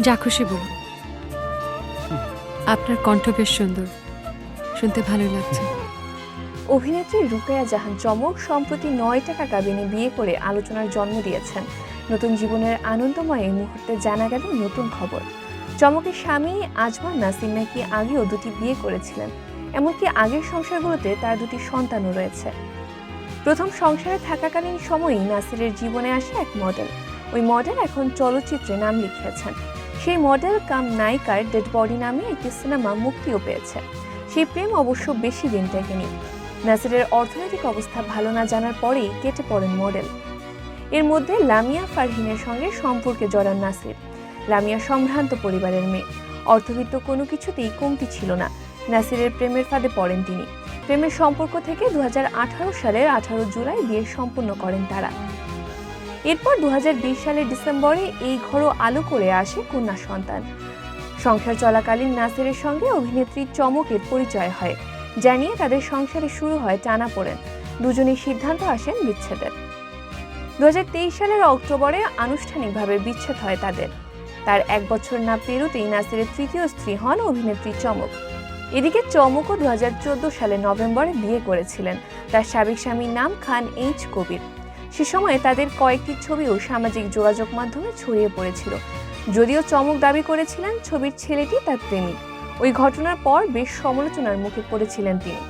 যা খুশি বলুন। আপনার কণ্ঠ বেশ সুন্দর। শুনতে ভালোই লাগছে। অভিনেত্রী রুকায়া জাহান চমক সম্প্রতি নয় টাকা কাবিনে বিয়ে করে আলোচনার জন্ম দিয়েছেন। নতুন জীবনের আনন্দময় এই মুহূর্তে জানা গেল নতুন খবর। চমকের স্বামী আজমান নাসির নাকি আগেও দুটি বিয়ে করেছিলেন। এমনকি আগের সংসারগুলোতে তার দুটি সন্তানও রয়েছে। প্রথম সংসারে থাকাকালীন সময়ই নাসিরের জীবনে আসে এক মডেল ওই মডেল এখন চলচ্চিত্রে নাম লিখিয়েছেন। সেই মডেল কাম নায়িকার ডেড বডি নামে একটি সিনেমা মুক্তিও পেয়েছে। সেই প্রেম অবশ্য বেশি দিন টেকেনি নাসিরের অর্থনৈতিক অবস্থা ভালো না জানার পরেই কেটে পড়েন মডেল এর মধ্যে লামিয়া ফারহিনের সঙ্গে সম্পর্কে জড়ান নাসির। লামিয়া সম্ভ্রান্ত পরিবারের মেয়ে। অর্থবিত্ত কোনো কিছুতেই কমতি ছিল না। নাসিরের প্রেমের ফাঁদে পড়েন তিনি। প্রেমের সম্পর্ক থেকে দু হাজার আঠারো সালের আঠারো জুলাই বিয়ে সম্পন্ন করেন তারা। এরপর দু হাজার বিশ সালের ডিসেম্বরে এই ঘরও আলো করে আসে কন্যা সন্তান। সংসার চলাকালীন নাসিরের সঙ্গে অভিনেত্রী চমকের পরিচয় হয়, জানিয়ে তাদের সংসারে শুরু হয় টানাপোড়েন। দুজনেই সিদ্ধান্ত আসেন বিচ্ছেদের। দুহাজার তেইশ সালের অক্টোবরে আনুষ্ঠানিকভাবে বিচ্ছেদ হয় তাদের। তার এক বছর না পেরোতেই নাসিরের তৃতীয় স্ত্রী হন অভিনেত্রী চমক। এদিকে চমকও দু হাজার চোদ্দ সালে নভেম্বরে বিয়ে করেছিলেন। তার সাবেক স্বামীর নাম খান এইচ কবির। সে সময়ে তাদের কয়েকটি ছবিও সামাজিক যোগাযোগ মাধ্যমে ছড়িয়ে পড়েছিল। যদিও চমক দাবি করেছিলেন ছবির ছেলেটি তার প্রেমিক। ওই ঘটনার পর বেশ সমালোচনার মুখে পড়েছিলেন তিনি।